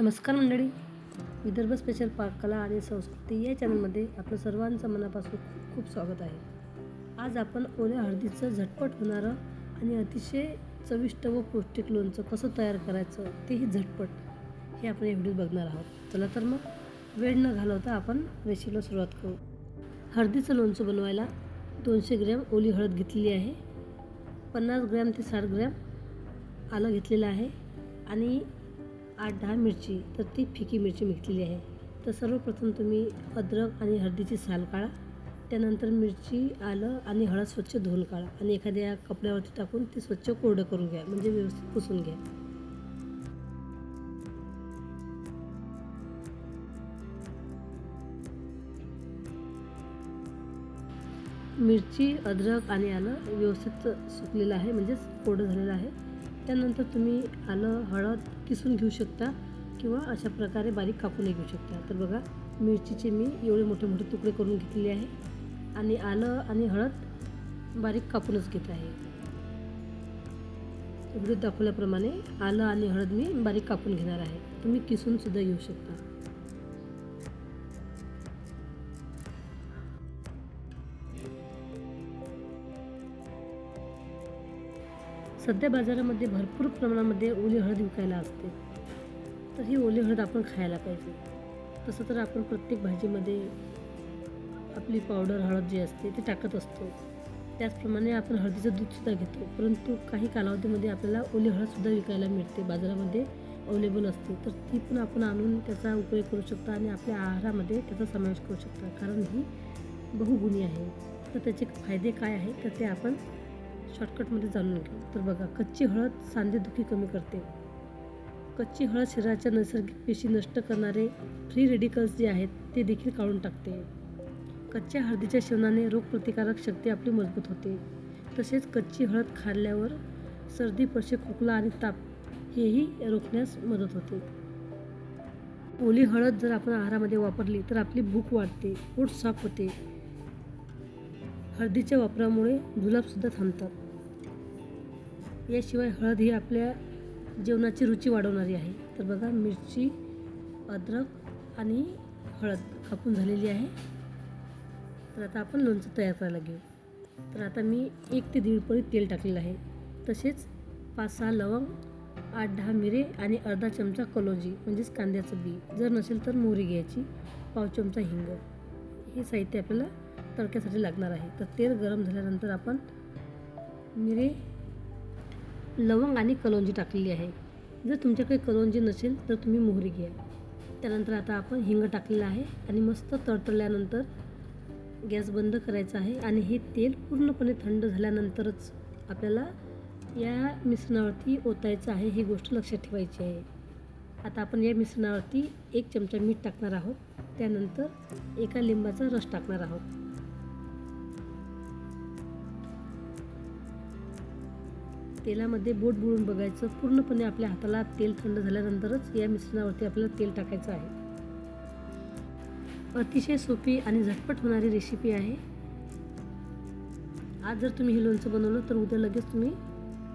नमस्कार मंडळी. विदर्भ स्पेशल पाककला आणि संस्कृती या चॅनलमध्ये आपलं सर्वांचं मनापासून खूप खूप स्वागत आहे. आज आपण ओल्या हळदीचं झटपट होणारं आणि अतिशय चविष्ट व पौष्टिक लोणचं कसं तयार करायचं तेही झटपट हे आपण या व्हिडिओत बघणार आहोत. चला तर मग वेळ न घालवता आपण रेसिपीला सुरुवात करू. हळदीचं लोणचं बनवायला दोनशे ग्रॅम ओली हळद घेतलेली आहे. पन्नास ग्रॅम ते साठ ग्रॅम आलं घेतलेलं आहे. आणि आठ दहा मिरची तर ती फिकी मिरची घेतलेली आहे. तर सर्वप्रथम तुम्ही अद्रक आणि हळदीची साल काढा. त्यानंतर मिरची आलं आणि हळद स्वच्छ धुवून काढा आणि एखाद्या कपड्यावरती टाकून ते स्वच्छ कोरडं करून घ्या म्हणजे व्यवस्थित पुसून घ्या. मिरची अद्रक आणि आलं व्यवस्थित सुकलेलं आहे म्हणजेच कोरडं झालेलं आहे. त्यानंतर तुम्ही आलं हळद किसून घेऊ शकता किंवा अशा प्रकारे बारीक कापूनही घेऊ शकता. तर बघा मिरचीचे मी एवढे मोठे मोठे तुकडे करून घेतलेले आहे आणि आलं आणि हळद बारीक कापूनच घेत आहे. व्हिडिओ दाखवल्याप्रमाणे आलं आणि हळद मी बारीक कापून घेणार आहे. तुम्ही किसूनसुद्धा घेऊ शकता. सध्या बाजारामध्ये भरपूर प्रमाणामध्ये ओली हळद विकायला असते. तर ही ओली हळद आपण खायला पाहिजे. तसं तर आपण प्रत्येक भाजीमध्ये आपली पावडर हळद जी असते ती टाकत असतो. त्याचप्रमाणे आपण हळदीचं दूधसुद्धा घेतो. परंतु काही कालावधीमध्ये आपल्याला ओली हळदसुद्धा विकायला मिळते. बाजारामध्ये अवेलेबल असते. तर ती पण आपण आणून त्याचा उपयोग करू शकता आणि आपल्या आहारामध्ये त्याचा समावेश करू शकता. कारण ही बहुगुणी आहे. तर त्याचे फायदे काय आहे तर ते आपण शॉर्टकटमध्ये जाणून घेऊ. तर बघा कच्ची हळद सांधेदुखी कमी करते. कच्ची हळद शरीराच्या नैसर्गिक पेशी नष्ट करणारे फ्री रेडिकल्स जे आहेत ते देखील काढून टाकते. कच्च्या हळदीच्या सेवनाने रोगप्रतिकारक शक्ती आपली मजबूत होते. तसेच कच्ची हळद खाल्ल्यावर सर्दी पशे खोकला आणि ताप हेही रोखण्यास मदत होते. ओली हळद जर आपण आहारामध्ये वापरली तर आपली भूक वाढते पोट साफ होते. हळदीच्या वापरामुळे जुलाबसुद्धा थांबतात. याशिवाय हळद ही आपल्या जेवणाची रुची वाढवणारी आहे. तर बघा मिरची अद्रक आणि हळद कापून झालेली आहे. तर आता आपण लोणचं तयार करायला घेऊ. तर आता मी एक ते दीड पळी तेल टाकलेलं आहे. तसेच पाच सहा लवंग आठ दहा मिरे आणि अर्धा चमचा कलोजी म्हणजेच कांद्याचं बी. जर नसेल तर मोहरी घ्यायची पाव चमचा हिंग. हे साहित्य आपल्याला तडक्यासाठी लागणार आहे. तर तेल गरम झाल्यानंतर आपण मिरे लवंग आणि कलोंजी टाकलेली आहे. जर तुमच्याकडे कलोंजी नसेल तर तुम्ही मोहरी घ्या. त्यानंतर आता आपण हिंग टाकलेलं आहे आणि मस्त तडतडल्यानंतर गॅस बंद करायचा आहे आणि हे तेल पूर्णपणे थंड झाल्यानंतरच आपल्याला या मिश्रणावरती ओतायचं आहे ही गोष्ट लक्षात ठेवायची आहे. आता आपण या मिश्रणावरती एक चमचा मीठ टाकणार आहोत. त्यानंतर एका लिंबाचा रस टाकणार आहोत. तेलामध्ये बोट बुळून बघायचं. पूर्णपणे आपल्या हाताला तेल थंड झाल्यानंतरच या मिश्रणावरती आपल्याला तेल टाकायचं आहे. अतिशय सोपी आणि झटपट होणारी रेसिपी आहे. आज जर तुम्ही हे लोणचं बनवलं तर उद्या लगेच तुम्ही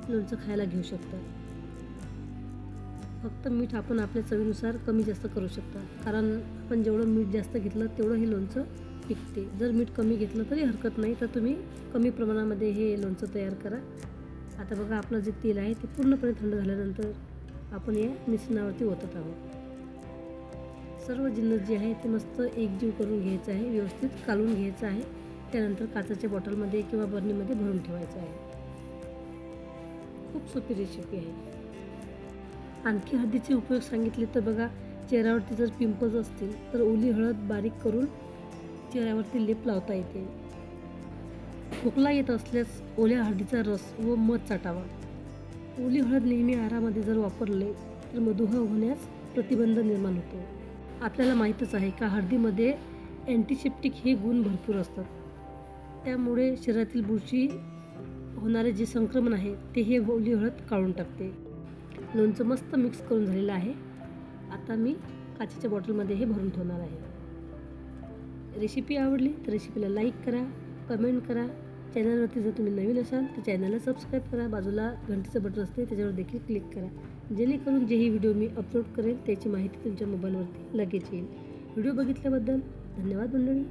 लोणचं खायला घेऊ शकता. फक्त मीठ आपण आपल्या चवीनुसार कमी जास्त करू शकता. कारण आपण जेवढं मीठ जास्त घेतलं तेवढं हे लोणचं टिकते जर मीठ कमी घेतलं तरी हरकत नाही तर तुम्ही कमी प्रमाणामध्ये हे लोणचं तयार करा. आता बघा आपलं जे तेल आहे ते पूर्णपणे थंड झाल्यानंतर आपण या मिश्रणावरती ओतत आहोत. सर्व जिन्नस जे आहे ते मस्त एकजीव करून घ्यायचं आहे व्यवस्थित कालून घ्यायचं आहे. त्यानंतर काचाच्या बॉटलमध्ये किंवा बर्नीमध्ये भरून ठेवायचं आहे. खूप सोपी रेसिपी आहे. आणखी हळदीचे उपयोग सांगितले तर बघा चेहऱ्यावरती जर पिंपल्स असतील तर ओली हळद बारीक करून चेहऱ्यावरती लेप लावता येते. खोकला येत असल्यास ओल्या हळदीचा रस व मध चाटावा. ओली हळद नेहमी आहारामध्ये जर वापरले तर मधुमेह होण्यास प्रतिबंध निर्माण होतो. आपल्याला माहीतच आहे का हळदीमध्ये अँटीसेप्टिक हे गुण भरपूर असतात. त्यामुळे शरीरातील बुरशी होणारे जे संक्रमण आहे ते हे ओली हळद काढून टाकते. लोणचं मस्त मिक्स करून झालेलं आहे. आता मी काचेच्या बॉटलमध्ये हे भरून ठेवणार आहे. रेसिपी आवडली तर रेसिपीला लाईक करा. कमेंट करा. चॅनलवरती जर तुम्ही नवीन असाल तर चॅनलला सबस्क्राईब करा. बाजूला घंटीचं बटन असते त्याच्यावर देखील क्लिक करा. जेणेकरून जेही व्हिडिओ मी अपलोड करेन त्याची माहिती तुमच्या मोबाईलवरती लगेच येईल. व्हिडिओ बघितल्याबद्दल धन्यवाद मंडळी.